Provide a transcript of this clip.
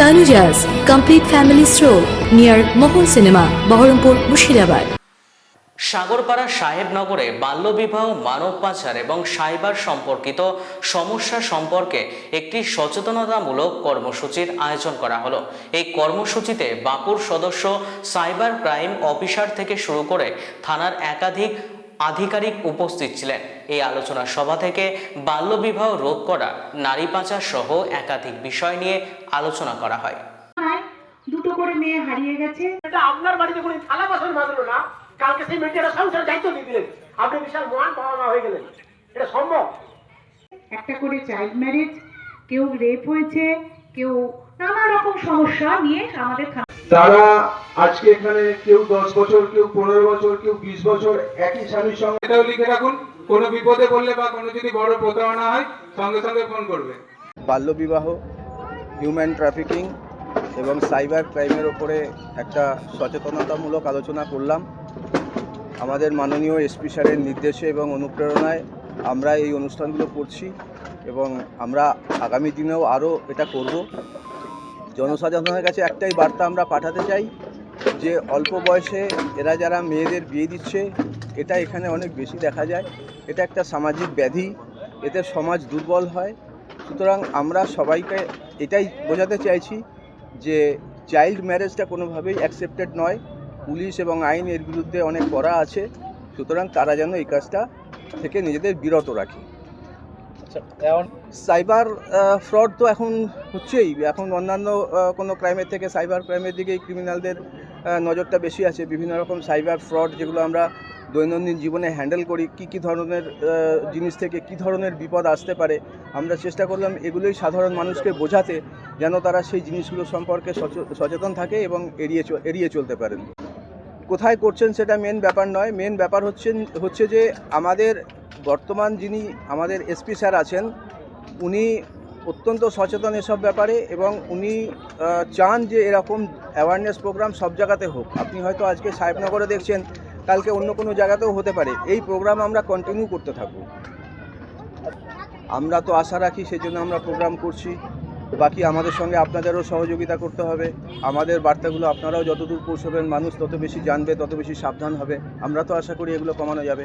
Tanuja's complete family store, near Mohan cinema, Baharampur, Murshidabad. Sagarpara সাহেবনগরে বাল্যবিবাহ মানব পাচার এবং সাইবার সম্পর্কিত সমস্যা সম্পর্কে একটি সচেতনতামূলক কর্মসূচির আয়োজন করা হলো। এই কর্মসূচিতে বাপুর সদস্য সাইবার ক্রাইম অফিসার থেকে শুরু করে থানার একাধিক আধিকারিক উপস্থিত ছিলেন। এই আলোচনা সভা থেকে বাল্যবিবাহ রোধ করা নারী পাচার সহ একাধিক বিষয় নিয়ে আলোচনা করা হয়। দুটো করে মেয়ে হারিয়ে গেছে। এটা আপনার বাড়িতে কোনো থালা বাসন মাজলো না কালকে সেই মেয়েটা সংসার দায়িত্ব দিয়ে দিলেন। আপনি বিশাল মহান বাবা মা হয়ে গেলেন। এটা সম্ভব? একটা করে চাইল্ড ম্যারেজ কেউ রেপ হয়েছে কেউ নানা রকম সমস্যা নিয়ে আমাদের তারা আজকে এখানে কেউ দশ বছর কেউ পনেরো বছর কেউ বিশ বছর একই স্বামীর সঙ্গে এটাও লিখে রাখুন কোনো বিপদে পড়লে বা কোনো যদি বড় প্রতারণা হয় সঙ্গে সঙ্গে ফোন করবে। বাল্যবিবাহ হিউম্যান ট্রাফিকিং এবং সাইবার ক্রাইমের ওপরে একটা সচেতনতামূলক আলোচনা করলাম। আমাদের মাননীয় এসপি স্যারের নির্দেশে এবং অনুপ্রেরণায় আমরা এই অনুষ্ঠানগুলো করছি এবং আমরা আগামী দিনেও আরও এটা করব। জনসাধারণের কাছে একটাই বার্তা আমরা পাঠাতে চাই যে অল্প বয়সে এরা যারা মেয়েদের বিয়ে দিচ্ছে, এটা এখানে অনেক বেশি দেখা যায়। এটা একটা সামাজিক ব্যাধি, এতে সমাজ দুর্বল হয়। সুতরাং আমরা সবাইকে এটাই বোঝাতে চাইছি যে চাইল্ড ম্যারেজটা কোনোভাবেই অ্যাকসেপ্টেড নয়। পুলিশ এবং আইন এর বিরুদ্ধে অনেক করা আছে। সুতরাং তারা যেন এই কাজটা থেকে নিজেদের বিরত রাখে। সাইবার ফ্রড তো এখন হচ্ছেই। এখন অন্যান্য কোনো ক্রাইমের থেকে সাইবার ক্রাইমের দিকেই ক্রিমিনালদের নজরটা বেশি আছে। বিভিন্ন রকম সাইবার ফ্রড যেগুলো আমরা দৈনন্দিন জীবনে হ্যান্ডেল করি, কী কী ধরনের জিনিস থেকে কী ধরনের বিপদ আসতে পারে, আমরা চেষ্টা করলাম এগুলোই সাধারণ মানুষকে বোঝাতে যেন তারা সেই জিনিসগুলো সম্পর্কে সচ- সচেতন থাকে এবং এড়িয়ে এড়িয়ে চলতে পারেন। কোথায় করছেন সেটা মেন ব্যাপার নয়। মেন ব্যাপার হচ্ছে হচ্ছে যে আমাদের বর্তমান যিনি আমাদের এসপি স্যার আছেন, উনি অত্যন্ত সচেতন এসব ব্যাপারে এবং উনি চান যে এরকম অ্যাওয়ারনেস প্রোগ্রাম সব জায়গাতে হোক। আপনি হয়তো আজকে সাহেবনগরে দেখছেন, কালকে অন্য কোনো জায়গাতেও হতে পারে। এই প্রোগ্রাম আমরা কন্টিনিউ করতে থাকব। আমরা তো আশা রাখি সেই জন্য আমরা প্রোগ্রাম করছি। বাকি আমাদের সঙ্গে আপনাদেরও সহযোগিতা করতে হবে। আমাদের বার্তাগুলো আপনারাও যতদূর পৌঁছবেন, মানুষ তত বেশি জানবে, তত বেশি সাবধান হবে। আমরা তো আশা করি এগুলো কমানো যাবে।